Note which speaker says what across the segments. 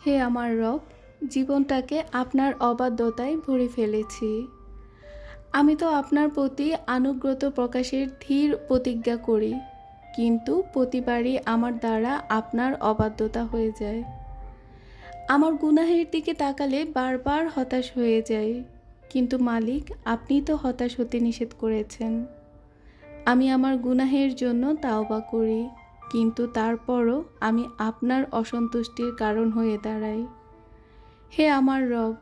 Speaker 1: হে আমার রব, জীবনটাকে আপনার অবাধ্যতায় ভরে ফেলেছি। আমি তো আপনার প্রতি আনুগ্রত প্রকাশের ধীর প্রতিজ্ঞা করি, কিন্তু প্রতিবারই আমার দ্বারা আপনার অবাধ্যতা হয়ে যায়। আমার গুনাহের দিকে তাকালে বারবার হতাশ হয়ে যায় কিন্তু মালিক, আপনি তো হতাশ হতে নিষেধ করেছেন। আমি আমার গুনাহের জন্য তাওবা করি কিন্তু তারপরও আমি আপনার অসন্তুষ্টির কারণ হয়ে দাঁড়াই। হে আমার রব,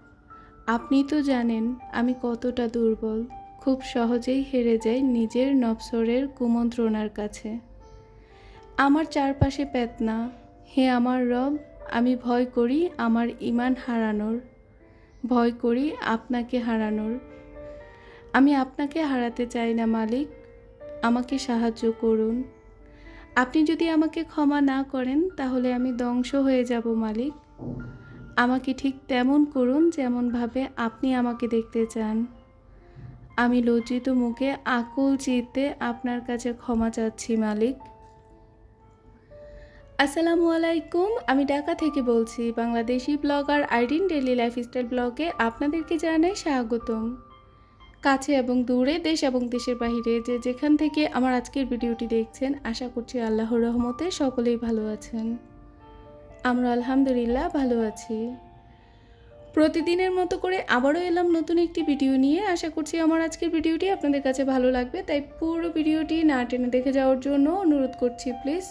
Speaker 1: আপনি তো জানেন আমি কতটা দুর্বল, খুব সহজেই হেরে যাই নিজের নবসরের কুমন্ত্রণার কাছে। আমার চারপাশে পেতনা, হে আমার রব, আমি ভয় করি আমার ইমান হারানোর, ভয় করি আপনাকে হারানোর। আমি আপনাকে হারাতে চাই না মালিক, আমাকে সাহায্য করুন। আপনি যদি আমাকে ক্ষমা না করেন, তাহলে আমি ধ্বংস হয়ে যাব, মালিক। আমাকে ঠিক তেমন করুন যেমনভাবে আপনি আমাকে দেখতে চান। আমি লজ্জিত মুখে আকুল চিত্তে আপনার কাছে ক্ষমা চাচ্ছি, মালিক। আসসালামু আলাইকুম, আমি ঢাকা থেকে বলছি, বাংলাদেশি ব্লগার আইডিন ডেলি লাইফস্টাইল ব্লগে আপনাদেরকে জানাই স্বাগতম। কাছে এবং দূরে, দেশ এবং দেশের বাহিরে যে যেখান থেকে আমার আজকের ভিডিওটি দেখছেন, আশা করছি আল্লাহর রহমতে সকলেই ভালো আছেন। আমরা আলহামদুলিল্লাহ ভালো আছি। প্রতিদিনের মতো করে আবারও এলাম নতুন একটি ভিডিও নিয়ে। আশা করছি আমার আজকের ভিডিওটি আপনাদের কাছে ভালো লাগবে, তাই পুরো ভিডিওটি না টেনে দেখে যাওয়ার জন্য অনুরোধ করছি, প্লিজ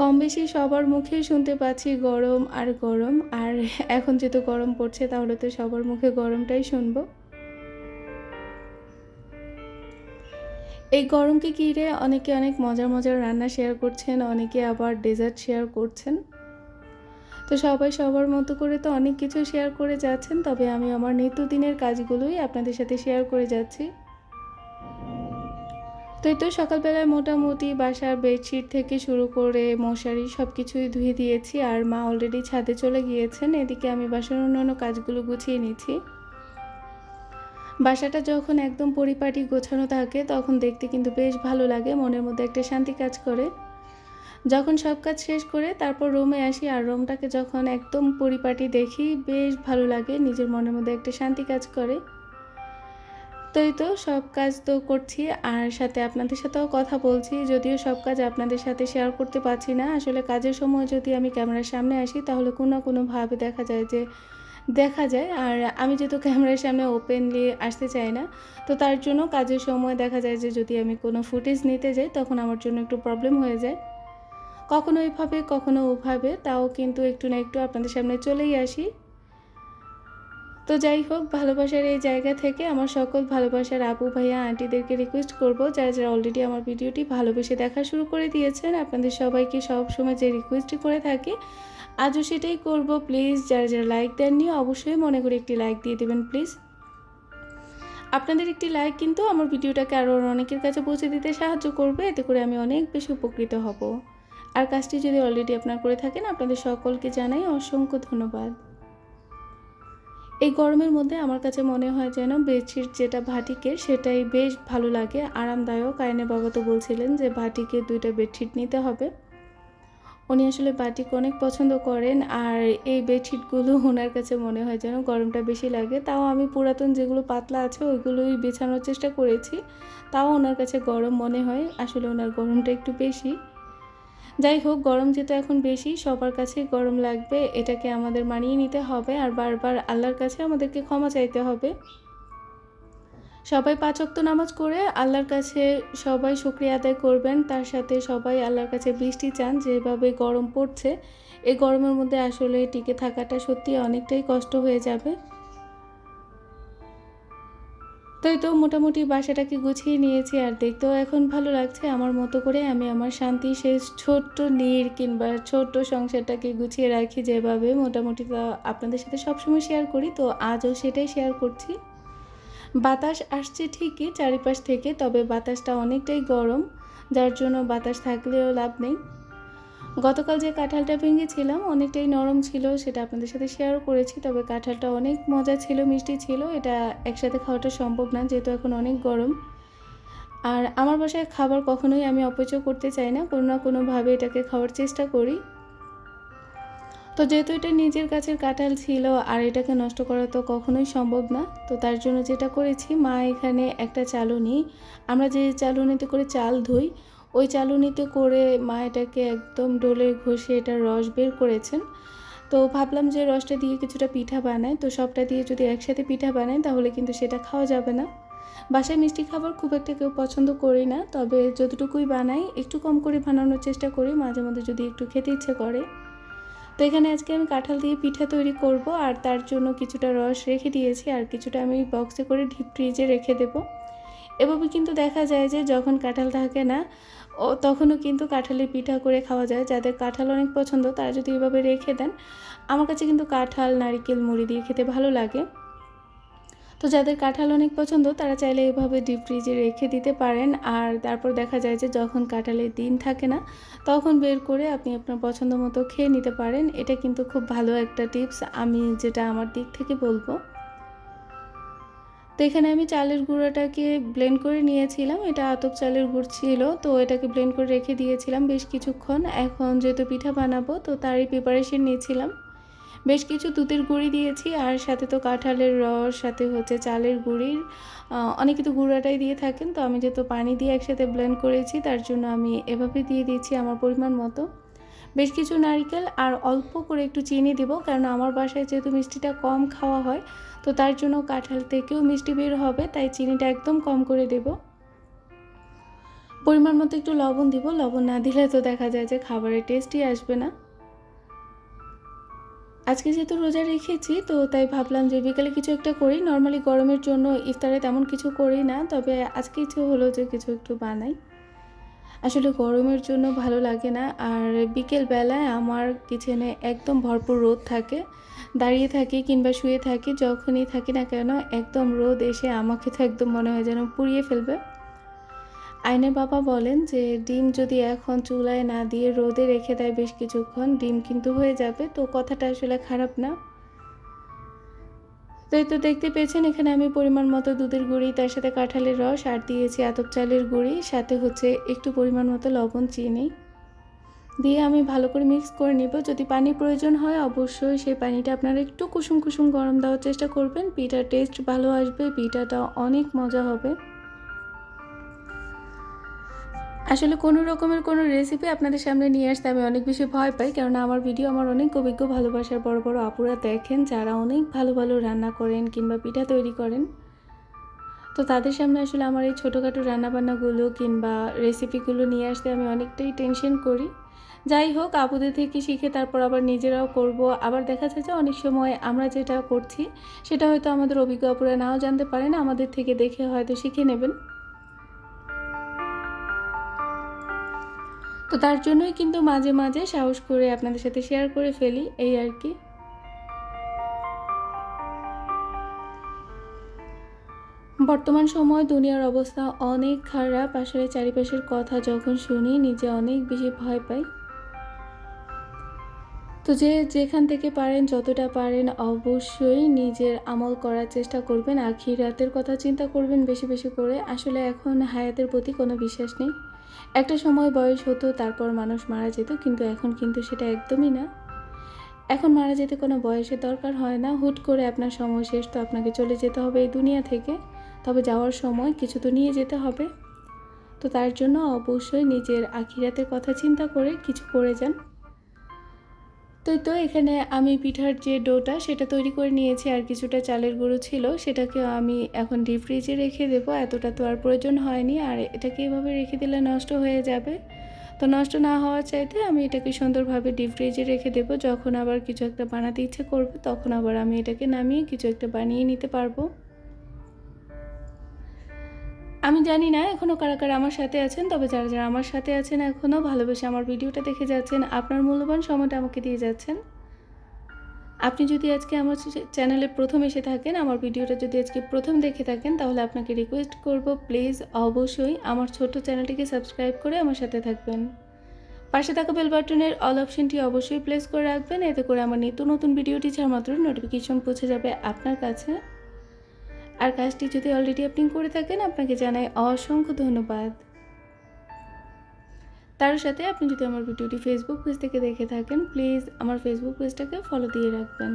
Speaker 1: কম বেশি সবার মুখে শুনতে পাচ্ছি গরম আর গরম, আর এখন যেহেতু গরম পড়ছে, তাহলে তো সবার মুখে গরমটাই শুনব। এই গরমকে ঘিরে অনেকে অনেক মজার মজার রান্না শেয়ার করছেন, অনেকে আবার ডেজার্ট শেয়ার করছেন। তো সবাই সবার মতো করে তো অনেক কিছু শেয়ার করে যাচ্ছেন, তবে আমি আমার নিত্যদিনের কাজগুলোই আপনাদের সাথে শেয়ার করে যাচ্ছি। তো এই তো সকালবেলায় মোটামুটি বাসার বেডশিট থেকে শুরু করে মশারি সব কিছুই ধুয়ে দিয়েছি আর মা অলরেডি ছাদে চলে গিয়েছেন, এদিকে আমি বাসার অন্যান্য কাজগুলো গুছিয়ে নিচ্ছি। বাসাটা যখন একদম পরিপাটি গোছানো থাকে, তখন দেখতে কিন্তু বেশ ভালো লাগে, মনের মধ্যে একটা শান্তি কাজ করে। যখন সব কাজ শেষ করে তারপর রুমে আসি আর রুমটাকে যখন একদম পরিপাটি দেখি, বেশ ভালো লাগে, নিজের মনের মধ্যে একটা শান্তি কাজ করে। তো তো, সব কাজ তো করছি আর সাথে আপনাদের সাথেও কথা বলছি। যদিও সব কাজ আপনাদের সাথে শেয়ার করতে পারছি না। আসলে কাজের সময় যদি আমি ক্যামেরার সামনে আসি, তাহলে কোনো না কোনোভাবে দেখা যায় যে, দেখা যায়। আর আমি যেহেতু ক্যামেরার সামনে ওপেনলি আসতে চাই না, তো তার জন্য কাজের সময় দেখা যায় যে, যদি আমি কোনো ফুটেজ নিতে যাই, তখন আমার জন্য একটু প্রবলেম হয়ে যায়। কখনো এইভাবে কখনো ওভাবে, তাও কিন্তু একটু না একটু আপনাদের সামনে চলেই আসি। তো যাই হোক, ভালোবাসার এই জায়গা থেকে আমার সকল ভালোবাসার আপু ভাইয়া, আন্টিদেরকে রিকোয়েস্ট করব, যারা যারা অলরেডি আমার ভিডিওটি ভালোবেসে দেখা শুরু করে দিয়েছেন, আপনাদের সবাইকে সব সময় যে রিকোয়েস্টই করে থাকি, আজও সেটাই করব। প্লিজ যারা যারা লাইক দেননি, অবশ্যই মনে করে একটি লাইক দিয়ে দেবেন প্লিজ আপনাদের একটি লাইক কিন্তু আমার ভিডিওটাকে আরও অনেকের কাছে পৌঁছে দিতে সাহায্য করবে, এতে করে আমি অনেক বেশি উপকৃত হব। আর কাজটি যদি অলরেডি আপনার করে থাকেন, আপনাদের সকলকে জানাই অসংখ্য ধন্যবাদ। এই গরমের মধ্যে আমার কাছে মনে হয় যেন বেডশিট যেটা ভাটিকের সেটাই বেশ ভালো লাগে। আরামদায়ক। আয়নের বাবা তো বলছিলেন যে ভাটিকে দুইটা বেডশিট নিতে হবে। উনি আসলে বাটিক অনেক পছন্দ করেন আর এই বেডশিটগুলো ওনার কাছে মনে হয় যেন গরমটা বেশি লাগে। তাও আমি পুরাতন যেগুলো পাতলা আছে ওইগুলোই বেছানোর চেষ্টা করেছি। তাও ওনার কাছে গরম মনে হয়। আসলে ওনার গরমটা একটু বেশি। যাই হোক, গরম যেহেতু এখন বেশি, সবার কাছে গরম লাগবে, এটাকে আমাদের মানিয়ে নিতে হবে আর বারবার আল্লাহর কাছে আমাদেরকে ক্ষমা চাইতে হবে। সবাই পাঁচক্ত নামাজ করে আল্লাহর কাছে সবাই শুক্রিয়া আদায় করবেন, তার সাথে সবাই আল্লাহর কাছে বৃষ্টি চান, যেভাবে গরম পড়ছে এই গরমের মধ্যে আসলে টিকে থাকাটা সত্যি অনেকটাই কষ্ট হয়ে যাবে। তাই তো মোটামুটি বাসাটাকে গুছিয়ে নিয়েছি আর দেখতেও এখন ভালো লাগছে। আমার মতো করে আমি আমার শান্তি সেই ছোট্ট নীর কিংবা ছোট্ট সংসারটাকে গুছিয়ে রাখি যেভাবে মোটামুটি তা আপনাদের সাথে সবসময় শেয়ার করি। তো আজও সেটাই শেয়ার করছি। বাতাস আসছে ঠিকই চারিপাশ থেকে, তবে বাতাসটা অনেকটাই গরম, যার জন্য বাতাস থাকলেও লাভ নেই। গতকাল যে কাঁঠালটা ভেঙেছিলাম, অনেকটাই নরম ছিল, সেটা আপনাদের সাথে শেয়ার করেছি, তবে কাঁঠালটা অনেক মজা ছিল, মিষ্টি ছিল, এটা একসাথে খাওয়াটা সম্ভব না, যেহেতু এখন অনেক গরম। আর আমার বাসায় খাবার কখনোই আমি অপচয় করতে চাই না, কোনো না কোনোভাবে এটাকে খাওয়ার চেষ্টা করি। তো যেহেতু এটা নিজের কাছের কাঁঠাল ছিল, আর এটাকে নষ্ট করা তো কখনোই সম্ভব না, তো তার জন্য যেটা করেছি, মা এখানে একটা চালুনি, আমরা যে চালুনিতে করে চাল ধুই ওই চালুনিতে করে মা এটাকে একদম ডোলে ঘষে এটার রস বের করেছেন। তো ভাবলাম যে রসটা দিয়ে কিছুটা পিঠা বানাই। তো সবটা দিয়ে যদি একসাথে পিঠা বানাই তাহলে কিন্তু সেটা খাওয়া যাবে না। বাসায় মিষ্টি খাবার খুব একটা কেউ পছন্দ করি না। তবে যতটুকুই বানাই, একটু কম করে বানানোর চেষ্টা করি। মাঝে মধ্যে যদি একটু খেতে ইচ্ছে করে। তো এখানে আজকে আমি কাঁঠাল দিয়ে পিঠা তৈরি করব আর তার জন্য কিছুটা রস রেখে দিয়েছি আর কিছুটা আমি বক্সে করে ডিপ ফ্রিজে রেখে দেব। এভাবে কিন্তু দেখা যায় যে যখন কাঁঠাল থাকে না ও তখনও কিন্তু কাঁঠালের পিঠা করে খাওয়া যায়। যাদের কাঁঠাল অনেক পছন্দ, তারা যদি এভাবে রেখে দেন, আমার কাছে কিন্তু কাঁঠাল, নারিকেল, মুড়ি দিয়ে খেতে ভালো লাগে। তো যাদের কাঁঠাল অনেক পছন্দ, তারা চাইলে এভাবে ডিপ ফ্রিজে রেখে দিতে পারেন। আর তারপর দেখা যায় যে যখন কাঁঠালের দিন থাকে না, তখন বের করে আপনি আপনার পছন্দ মতো খেয়ে নিতে পারেন। এটা কিন্তু খুব ভালো একটা টিপস আমি যেটা আমার দিক থেকে বলব। তো এখানে আমি চালের গুঁড়োটাকে ব্লেন্ড করে নিয়েছিলাম। এটা আতপ চালের গুড় ছিল, তো এটাকে ব্লেন্ড করে রেখে দিয়েছিলাম বেশ কিছুক্ষণ। এখন যেহেতু পিঠা বানাবো, তো তারই প্রিপারেশন নিয়েছিলাম। বেশ কিছু দুধের গুঁড়ি দিয়েছি, আর সাথে তো কাঁঠালের রস, সাথে হচ্ছে চালের গুঁড়ির অনেকে তো গুঁড়াটাই দিয়ে থাকেন, তো আমি যেহেতু পানি দিয়ে একসাথে ব্লেন্ড করেছি, তার জন্য আমি এভাবে দিয়ে দিয়েছি আমার পরিমাণ মতো। বেশ কিছু নারকেল, আর অল্প করে একটু চিনি দেবো, কারণ আমার বাসায় যেহেতু মিষ্টিটা কম খাওয়া হয় তো তার জন্য কাঁঠাল থেকেও মিষ্টি বের হবে, তাই চিনিটা একদম কম করে দেব। পরিমাণ মতো একটু লবণ দিব, লবণ না দিলে তো দেখা যায় যে খাবারের টেস্টই আসবে না। আজকে যেহেতু রোজা রেখেছি, তো তাই ভাবলাম যে বিকালে কিছু একটা করি। নর্মালি গরমের জন্য ইফতারে তেমন কিছু করি না, তবে আজকে ইচ্ছে হলো যে কিছু একটু বানাই। আসলে গরমের জন্য ভালো লাগে না, আর বিকেল বেলায় আমার কিচেনে একদম ভরপুর রোদ থাকে। দাঁড়িয়ে থাকি কিংবা শুয়ে থাকি, যখনই থাকি না কেন একদম রোদ এসে আমাকে তো একদম মনে হয় যেন পুড়িয়ে ফেলবে। আইনের বাবা বলেন যে, ডিম যদি এখন চুলায় না দিয়ে রোদে রেখে দেয় বেশ কিছুক্ষণ, ডিম কিন্তু হয়ে যাবে। তো কথাটা আসলে খারাপ না। তো এই তো দেখতে পেয়েছেন, এখানে আমি পরিমাণ মতো দুধের গুঁড়ি, তার সাথে কাঁঠালের রস, আর দিয়েছি আতপ চালের গুঁড়ি, সাথে হচ্ছে একটু পরিমাণ মতো লবণ, চিনি। দিয়ে আমি ভালো করে মিক্স করে নিব। যদি পানি প্রয়োজন হয়, অবশ্যই সেই পানিটা আপনারা একটু কুসুম কুসুম গরম দেওয়ার চেষ্টা করবেন। পিঠার টেস্ট ভালো আসবে, পিঠাটা অনেক মজা হবে। আসলে কোনো রকমের কোনো রেসিপি আপনাদের সামনে নিয়ে আসতে আমি অনেক বেশি ভয় পাই, কেননা আমার ভিডিও আমার অনেক অভিজ্ঞ ভালোবাসার বড় বড় আপুরা দেখেন, যারা অনেক ভালো ভালো রান্না করেন কিংবা পিঠা তৈরি করেন। তো তাদের সামনে আসলে আমার এই ছোটোখাটো রান্নাবান্নাগুলো কিংবা রেসিপিগুলো নিয়ে আসতে আমি অনেকটাই টেনশন করি। যাই হোক, আপুদের থেকে শিখে তারপর আবার নিজেরাও করব। আবার দেখা যায় যে অনেক সময় আমরা যেটা করছি, সেটা হয়তো আমাদের অভিজ্ঞ আপুরা নাও জানতে পারেন, আমাদের থেকে দেখে হয়তো শিখে নেবেন। তো তার জন্যই কিন্তু মাঝে মাঝে সাহস করে আপনাদের সাথে শেয়ার করে ফেলি, এই আর কি। বর্তমান সময় দুনিয়ার অবস্থা অনেক খারাপ, আসলে চারিপাশের কথা যখন শুনি, নিজে অনেক বেশি ভয় পাই। তো যে যেখান থেকে পারেন, যতটা পারেন, অবশ্যই নিজের আমল করার চেষ্টা করবেন। আখিরাতের কথা চিন্তা করবেন বেশি বেশি করে। আসলে এখন হায়াতের প্রতি কোনো বিশ্বাস নেই। একটা সময় বয়স হতো, তারপর মানুষ মারা যেত, কিন্তু এখন কিন্তু সেটা একদমই না। এখন মারা যেতে কোনো বয়সের দরকার হয় না। হুট করে আপনার সময় শেষ, তো আপনাকে চলে যেতে হবে এই দুনিয়া থেকে। তবে যাওয়ার সময় কিছু তো নিয়ে যেতে হবে। তো তার জন্য অবশ্যই নিজের আখিরাতের কথা চিন্তা করে কিছু করে যান। তো তো এখানে আমি পিঠার যে ডোটা সেটা তৈরি করে নিয়েছি আর কিছুটা চালের গুঁড়ো ছিল, সেটাকে আমি এখন ডিপ ফ্রিজে রেখে দেবো। এতটা তো আর প্রয়োজন হয়নি আর এটাকে এভাবে রেখে দিলে নষ্ট হয়ে যাবে। তো নষ্ট না হওয়ার চাইতে আমি এটাকে সুন্দরভাবে ডিপ ফ্রিজে রেখে দেবো। যখন আবার কিছু একটা বানাতে ইচ্ছে করবে, তখন আবার আমি এটাকে নামিয়ে কিছু একটা বানিয়ে নিতে পারব। আমি জানি না এখনও কারা কারা আমার সাথে আছেন, তবে যারা যারা আমার সাথে আছেন এখনও ভালোবেসে আমার ভিডিওটা দেখে যাচ্ছেন, আপনার মূল্যবান সময়টা আমাকে দিয়ে যাচ্ছেন। আপনি যদি আজকে আমার চ্যানেলে প্রথম এসে থাকেন, আমার ভিডিওটা যদি আজকে প্রথম দেখে থাকেন, তাহলে আপনাকে রিকোয়েস্ট করব প্লিজ অবশ্যই আমার ছোট চ্যানেলটিকে সাবস্ক্রাইব করে আমার সাথে থাকবেন। পাশে থাকা বেল বাটনের অল অপশনটি অবশ্যই প্লেস করে রাখবেন, এতে করে আমার নিত্য নতুন ভিডিওটি ছাড়া মাত্র নোটিফিকেশন পৌঁছে যাবে আপনার কাছে। আর কাজটি যদি অলরেডি আপনি করে থাকেন, আপনাকে জানাই অসংখ্য ধন্যবাদ। তার সাথে আপনি যদি আমার ভিডিওটি ফেসবুক পেজ থেকে দেখে থাকেন প্লিজ আমার ফেসবুক পেজটাকে ফলো দিয়ে রাখবেন।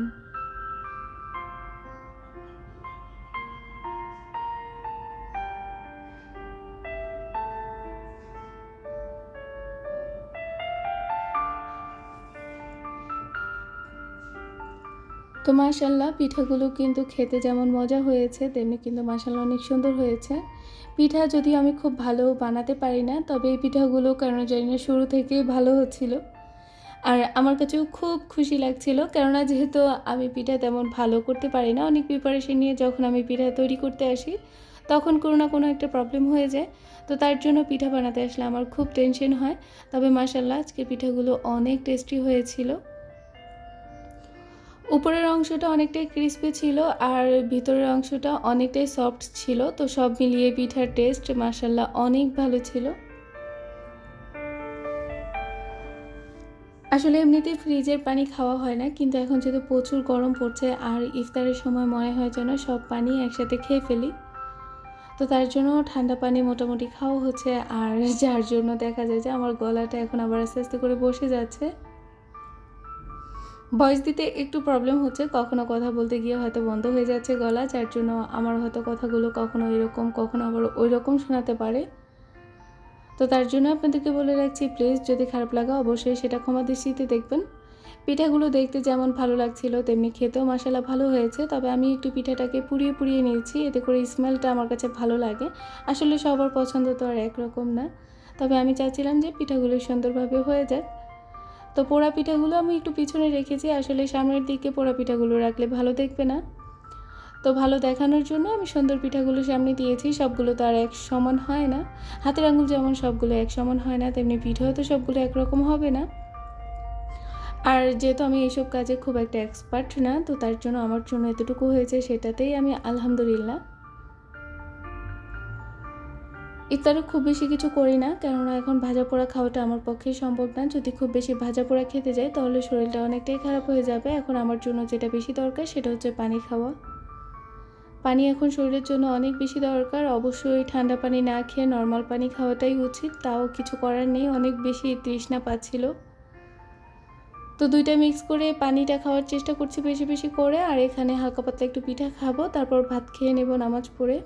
Speaker 1: তো মাশাল্লাহ পিঠাগুলো কিন্তু খেতে যেমন মজা হয়েছে, তেমনি কিন্তু মাশাল্লাহ অনেক সুন্দর হয়েছে। পিঠা যদি আমি খুব ভালো বানাতে পারি না, তবে এই পিঠাগুলো কেন জানি না শুরু থেকেই ভালো হচ্ছিল। আর আমার কাছেও খুব খুশি লাগছিল, কেননা যেহেতু আমি পিঠা তেমন ভালো করতে পারি না, অনেক প্রিপারেশন নিয়ে যখন আমি পিঠা তৈরি করতে আসি, তখন কোনো না কোনো একটা প্রবলেম হয়ে যায়। তো তার জন্য পিঠা বানাতে আসলে আমার খুব টেনশন হয়। তবে মাসাল্লাহ আজকে পিঠাগুলো অনেক টেস্টি হয়েছিল। উপরের অংশটা অনেকটাই ক্রিস্পি ছিল আর ভিতরের অংশটা অনেকটাই সফট ছিল, তো সব মিলিয়ে পিঠার টেস্ট মাসাল্লাহ অনেক ভালো ছিল। আসলে এমনিতে ফ্রিজের পানি খাওয়া হয় না, কিন্তু এখন যেহেতু প্রচুর গরম পড়ছে আর ইফতারের সময় মনে হয় যেন সব পানি একসাথে খেয়ে ফেলি, তো তার জন্য ঠান্ডা পানি মোটামুটি খাওয়া হচ্ছে। আর যার জন্য দেখা যায় যে আমার গলাটা এখন আবার আস্তে আস্তে করে বসে যাচ্ছে। ভয়েস দিতে একটু প্রবলেম হচ্ছে। কখনো কথা বলতে গিয়ে হয়তো বন্ধ হয়ে যাচ্ছে গলা, যার জন্য আমার হয়তো কথাগুলো কখনো এরকম, কখনো আবার ওই রকম শোনাতে পারে। তো তার জন্য আপনাদেরকে বলে রাখছি প্লিজ যদি খারাপ লাগা অবশ্যই সেটা ক্ষমা দৃষ্টিতে দেখবেন। পিঠাগুলো দেখতে যেমন ভালো লাগছিল, তেমনি খেতেও মশালা ভালো হয়েছে। তবে আমি একটু পিঠাটাকে পুড়িয়ে পুড়িয়ে নিয়েছি, এতে করে স্মেলটা আমার কাছে ভালো লাগে। আসলে সবার পছন্দ তো আর একরকম না। তবে আমি চাচ্ছিলাম যে পিঠাগুলো সুন্দরভাবে হয়ে যাক। তো পোড়া পিঠাগুলো আমি একটু পিছনে রেখেছি, আসলে সামনের দিকে পোড়া পিঠাগুলো রাখলে ভালো দেখবে না। তো ভালো দেখানোর জন্য আমি সুন্দর পিঠাগুলো সামনে দিয়েছি, সবগুলো তো আর এক সমান হয় না। হাতের আঙুল যেমন সবগুলো এক সমান হয় না, তেমনি পিঠাও তো সবগুলো একরকম হবে না। আর যেহেতু আমি এইসব কাজে খুব একটা এক্সপার্ট না, তো তার জন্য আমার জন্য এতটুকু হয়েছে, সেটাতেই আমি আলহামদুলিল্লাহ। ইফতারে খুব বেশি কিছু করি না, কেননা এখন ভাজা পোড়া খাওয়াটা আমার পক্ষে সম্ভব না। যদি খুব বেশি ভাজা পোড়া খেতে যাই, তাহলে শরীরটা অনেকটাই খারাপ হয়ে যাবে। এখন আমার জন্য যেটা বেশি দরকার, সেটা হচ্ছে পানি খাওয়া। পানি এখন শরীরের জন্য অনেক বেশি দরকার। অবশ্যই ঠান্ডা পানি না খেয়ে নর্মাল পানি খাওয়াটাই উচিত। তাও কিছু করার নেই, অনেক বেশি তৃষ্ণা পাচ্ছিল। তো দুইটা মিক্স করে পানিটা খাওয়ার চেষ্টা করছি বেশি বেশি করে। আর এখানে হালকা পাতলা একটু পিঠা খাব, তারপর ভাত খেয়ে নেব নামাজ পড়ে।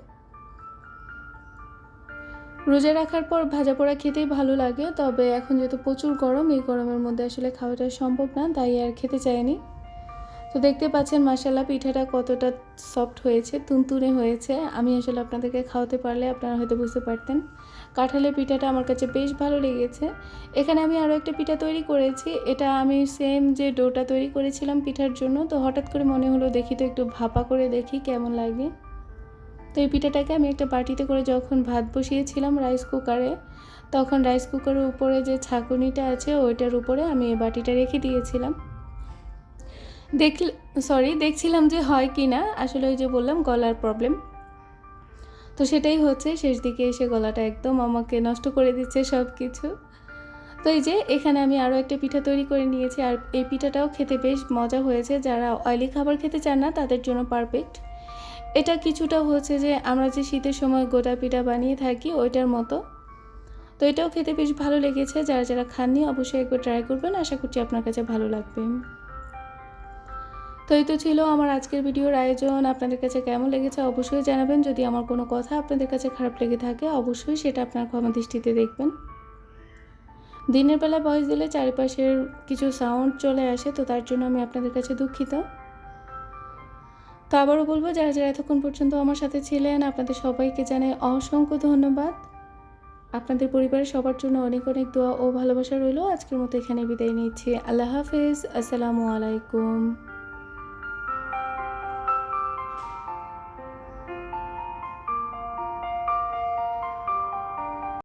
Speaker 1: রোজা রাখার পর ভাজা পোড়া খেতেই ভালো লাগে, তবে এখন যেহেতু প্রচুর গরম, এই গরমের মধ্যে আসলে খাওয়াটা সম্ভব না, তাই আর খেতে চাইনি। তো দেখতে পাচ্ছেন মাসালা পিঠাটা কতটা সফট হয়েছে, তুনতুনে হয়েছে। আমি আসলে আপনাদেরকে খাওয়াতে পারলে আপনারা হয়তো বুঝতে পারতেন। কাঁঠালের পিঠাটা আমার কাছে বেশ ভালো লেগেছে। এখানে আমি আরও একটা পিঠা তৈরি করেছি, এটা আমি সেম যে ডোটা তৈরি করেছিলাম পিঠার জন্য, তো হঠাৎ করে মনে হলো দেখি তো একটু ভাপা করে দেখি কেমন লাগে। তো এই পিঠাটাকে আমি একটা বাটিতে করে যখন ভাত বসিয়েছিলাম রাইস কুকারে তখন রাইস কুকারের উপরে যে ছাঁকুনিটা আছে, ওইটার উপরে আমি এই বাটিটা রেখে দিয়েছিলাম। দেখ সরি দেখছিলাম যে হয় কি না, আসলে ওই যে বললাম গলার প্রবলেম তো সেটাই হচ্ছে, শেষ দিকে এসে গলাটা একদম আমাকে নষ্ট করে দিচ্ছে সব কিছু তো এই যে, এখানে আমি আরও একটা পিঠা তৈরি করে নিয়েছি, আর এই পিঠাটাও খেতে বেশ মজা হয়েছে। যারা অয়েলি খাবার খেতে চান না, তাদের জন্য পারফেক্ট এটা কিছুটা হচ্ছে যে আমরা যে শীতের সময় গোটা পিঠা বানিয়ে থাকি, ওইটার মতো। তো এটাও খেতে বেশ ভালো লেগেছে। যারা যারা খাননি অবশ্যই একবার ট্রাই করবেন। আশা করছি আপনার কাছে ভালো লাগবে। তো এই তো ছিল আমার আজকের ভিডিওর আয়োজন। আপনাদের কাছে কেমন লেগেছে অবশ্যই জানাবেন। যদি আমার কোনো কথা আপনাদের কাছে খারাপ লেগে থাকে, অবশ্যই সেটা আপনার ক্ষমা দৃষ্টিতে দেখবেন। দিনের বেলা বয়স দিলে চারিপাশের কিছু সাউন্ড চলে আসে, তো তার জন্য আমি আপনাদের কাছে দুঃখিত। তো আবারও বলব, যারা যারা এতক্ষণ পর্যন্ত আমার সাথে ছিলেন, আপনাদের সবাইকে জানাই অসংখ্য ধন্যবাদ। আপনাদের পরিবারের সবার জন্য অনেক অনেক দোয়া ও ভালোবাসা রইল। আজকের মতো এখানে বিদায় নিচ্ছি। আল্লাহ হাফিজ। আসসালামু আলাইকুম।